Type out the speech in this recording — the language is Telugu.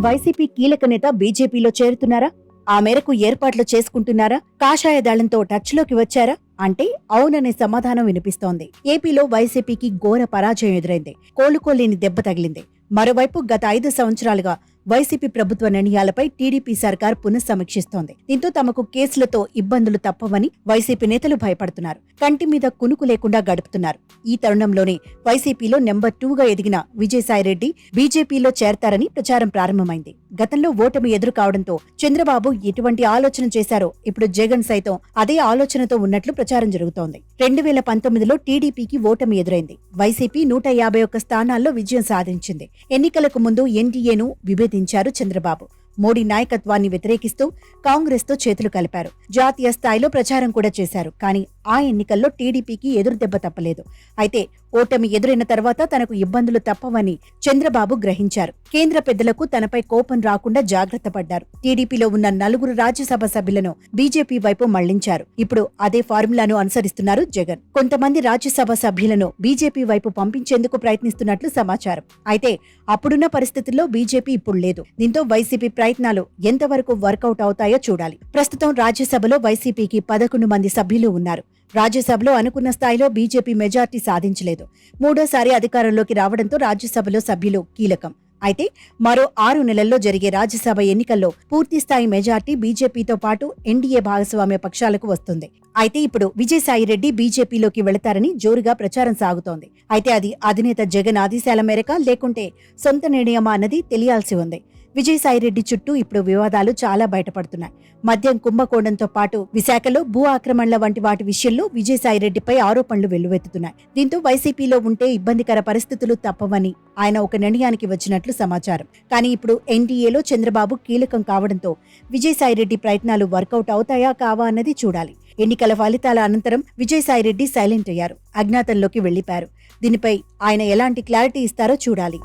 వైసీపీ కీలక నేత బీజేపీలో చేరుతున్నారా? ఆ మేరకు ఏర్పాట్లు చేసుకుంటున్నారా? కాషాయ దళంతో టచ్లోకి వచ్చారా? అంటే అవుననే సమాధానం వినిపిస్తోంది. ఏపీలో వైసీపీకి ఘోర పరాజయం ఎదురైంది. కోలుకోలేని దెబ్బ తగిలింది. మరోవైపు గత ఐదు సంవత్సరాలుగా వైసీపీ ప్రభుత్వ నిర్ణయాలపై టీడీపీ సర్కార్ పునఃసమీక్షిస్తోంది. దీంతో తమకు కేసులతో ఇబ్బందులు తప్పవని వైసీపీ నేతలు భయపడుతున్నారు. కంటి మీద కునుకు లేకుండా గడుపుతున్నారు. ఈ తరుణంలోనే వైసీపీలో నెంబర్ టూగా ఎదిగిన విజయసాయిరెడ్డి బీజేపీలో చేరతారని ప్రచారం ప్రారంభమైంది. గతంలో ఓటమి ఎదురు కావడంతో చంద్రబాబు ఎటువంటి ఆలోచన చేశారో ఇప్పుడు జగన్ సైతం అదే ఆలోచనతో ఉన్నట్లు ప్రచారం జరుగుతోంది. రెండు వేల పంతొమ్మిదిలో టీడీపీకి ఓటమి ఎదురైంది. వైసీపీ నూట యాభై ఒక్క స్థానాల్లో విజయం సాధించింది. ఎన్నికలకు ముందు ఎన్డీఏను విభేదించారు చంద్రబాబు. మోడీ నాయకత్వాన్ని వ్యతిరేకిస్తూ కాంగ్రెస్తో చేతులు కలిపారు. జాతీయ స్థాయిలో ప్రచారం కూడా చేశారు. కానీ ఆ ఎన్నికల్లో టీడీపీకి ఎదురు దెబ్బ తప్పలేదు. అయితే ఓటమి ఎదురైన తర్వాత తనకు ఇబ్బందులు తప్పవని చంద్రబాబు గ్రహించారు. కేంద్ర పెద్దలకు తనపై కోపం రాకుండా జాగ్రత్త పడ్డారు. టీడీపీలో ఉన్న నలుగురు రాజ్యసభ సభ్యులను బీజేపీ వైపు మళ్ళించారు. ఇప్పుడు అదే ఫార్ములాను అనుసరిస్తున్నారు జగన్. కొంతమంది రాజ్యసభ సభ్యులను బీజేపీ వైపు పంపించేందుకు ప్రయత్నిస్తున్నట్లు సమాచారం. అయితే అప్పుడున్న పరిస్థితుల్లో బీజేపీ ఇప్పుడు లేదు. దీంతో వైసీపీ ప్రయత్నాలు ఎంతవరకు వర్కౌట్ అవుతాయో చూడాలి. ప్రస్తుతం రాజ్యసభలో వైసీపీకి పదకొండు మంది సభ్యులు ఉన్నారు. రాజ్యసభలో అనుకున్న స్థాయిలో బీజేపీ మెజార్టీ సాధించలేదు. మూడోసారి అధికారంలోకి రావడంతో రాజ్యసభలో సభ్యులు కీలకం. అయితే మరో ఆరు నెలల్లో జరిగే రాజ్యసభ ఎన్నికల్లో పూర్తి స్థాయి మెజార్టీ బీజేపీతో పాటు ఎన్డీఏ భాగస్వామ్య పక్షాలకు వస్తుంది. అయితే ఇప్పుడు విజయసాయిరెడ్డి బీజేపీలోకి వెళతారని జోరుగా ప్రచారం సాగుతోంది. అయితే అది అధినేత జగన్ ఆదేశాల మేరక లేకుంటే సొంత నిర్ణయమా అన్నది తెలియాల్సి ఉంది. విజయసాయిరెడ్డి చుట్టూ ఇప్పుడు వివాదాలు చాలా బయటపడుతున్నాయి. మద్యం కుంభకోణంతో పాటు విశాఖలో భూ ఆక్రమణల వంటి వాటి విషయంలో విజయసాయిరెడ్డిపై ఆరోపణలు వెల్లువెత్తుతున్నాయి. దీంతో వైసీపీలో ఉంటే ఇబ్బందికర పరిస్థితులు తప్పవని ఆయన ఒక నిర్ణయానికి వచ్చినట్లు సమాచారం. కానీ ఇప్పుడు ఎన్డీఏలో చంద్రబాబు కీలకం కావడంతో విజయసాయిరెడ్డి ప్రయత్నాలు వర్కౌట్ అవుతాయా కావా అన్నది చూడాలి. ఎన్నికల ఫలితాల అనంతరం విజయసాయిరెడ్డి సైలెంట్ అయ్యారు. అజ్ఞాతంలోకి వెళ్ళిపారు దీనిపై ఆయన ఎలాంటి క్లారిటీ ఇస్తారో చూడాలి.